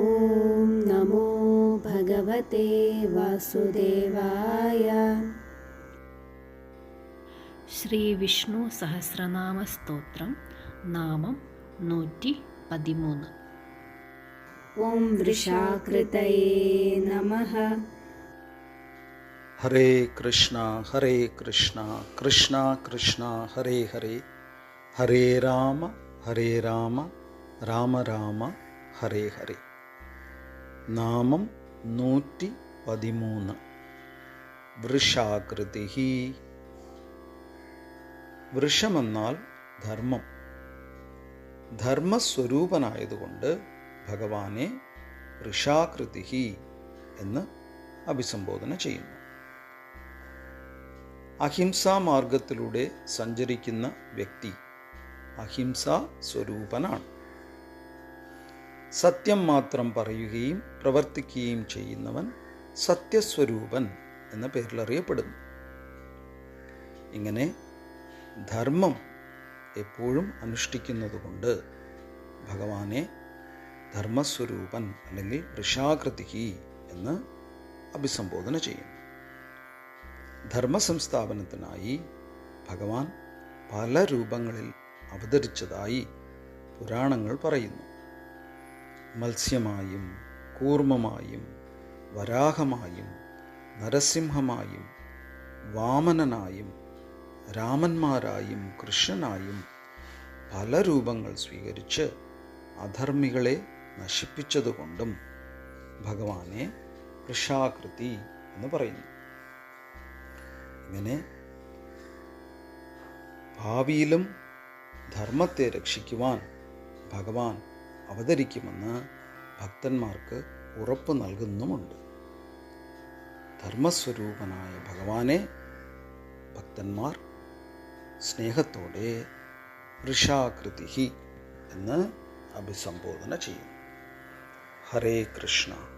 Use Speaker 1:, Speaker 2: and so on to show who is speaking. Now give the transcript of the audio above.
Speaker 1: ॐ नमो भगवते वासुदेवाय।
Speaker 2: श्रीविष्णुसहस्रनामस्तोत्रं नामं नूटि पदिमून्
Speaker 1: ॐ वृषाकृतये नमः।
Speaker 3: हरे कृष्ण हरे कृष्ण कृष्ण कृष्ण हरे हरे। हरे राम हरे राम राम राम हरे हरे। നാമം നൂറ്റി പതിമൂന്ന്. വൃഷാകൃതി. വൃഷമെന്നാൽ ധർമ്മം. ധർമ്മസ്വരൂപനായതുകൊണ്ട് ഭഗവാനെ വൃഷാകൃതി എന്ന് അഭിസംബോധന ചെയ്യുന്നു. അഹിംസാ മാർഗത്തിലൂടെ സഞ്ചരിക്കുന്ന വ്യക്തി അഹിംസാ സ്വരൂപനാണ് സത്യം മാത്രം പറയുകയും പ്രവർത്തിക്കുകയും ചെയ്യുന്നവൻ സത്യസ്വരൂപൻ എന്ന പേരിൽ അറിയപ്പെടുന്നു ഇങ്ങനെ ധർമ്മം എപ്പോഴും അനുഷ്ഠിക്കുന്നതുകൊണ്ട് ഭഗവാനെ ധർമ്മസ്വരൂപൻ അല്ലെങ്കിൽ ഋഷാകൃതിഹി എന്ന് അഭിസംബോധന ചെയ്യുന്നു. ധർമ്മസംസ്ഥാപനത്തിനായി ഭഗവാൻ പല രൂപങ്ങളിൽ അവതരിച്ചതായി പുരാണങ്ങൾ പറയുന്നു. മത്സ്യമായും കൂർമ്മമായും വരാഹമായും നരസിംഹമായും വാമനനായും രാമന്മാരായും കൃഷ്ണനായും പല രൂപങ്ങൾ സ്വീകരിച്ച് അധർമ്മികളെ നശിപ്പിച്ചതുകൊണ്ടും ഭഗവാനെ വൃഷാകൃതി എന്ന് പറയുന്നു. ഇങ്ങനെ ഭാവിയിലും ധർമ്മത്തെ രക്ഷിക്കുവാൻ ഭഗവാൻ അവതരിക്കുമെന്ന് ഭക്തന്മാർക്ക് ഉറപ്പ് നൽകുന്നുമുണ്ട്. ധർമ്മസ്വരൂപനായ ഭഗവാനെ ഭക്തന്മാർ സ്നേഹത്തോടെ ഋഷാകൃതി എന്ന് അഭിസംബോധന ചെയ്യും ഹരേ കൃഷ്ണ.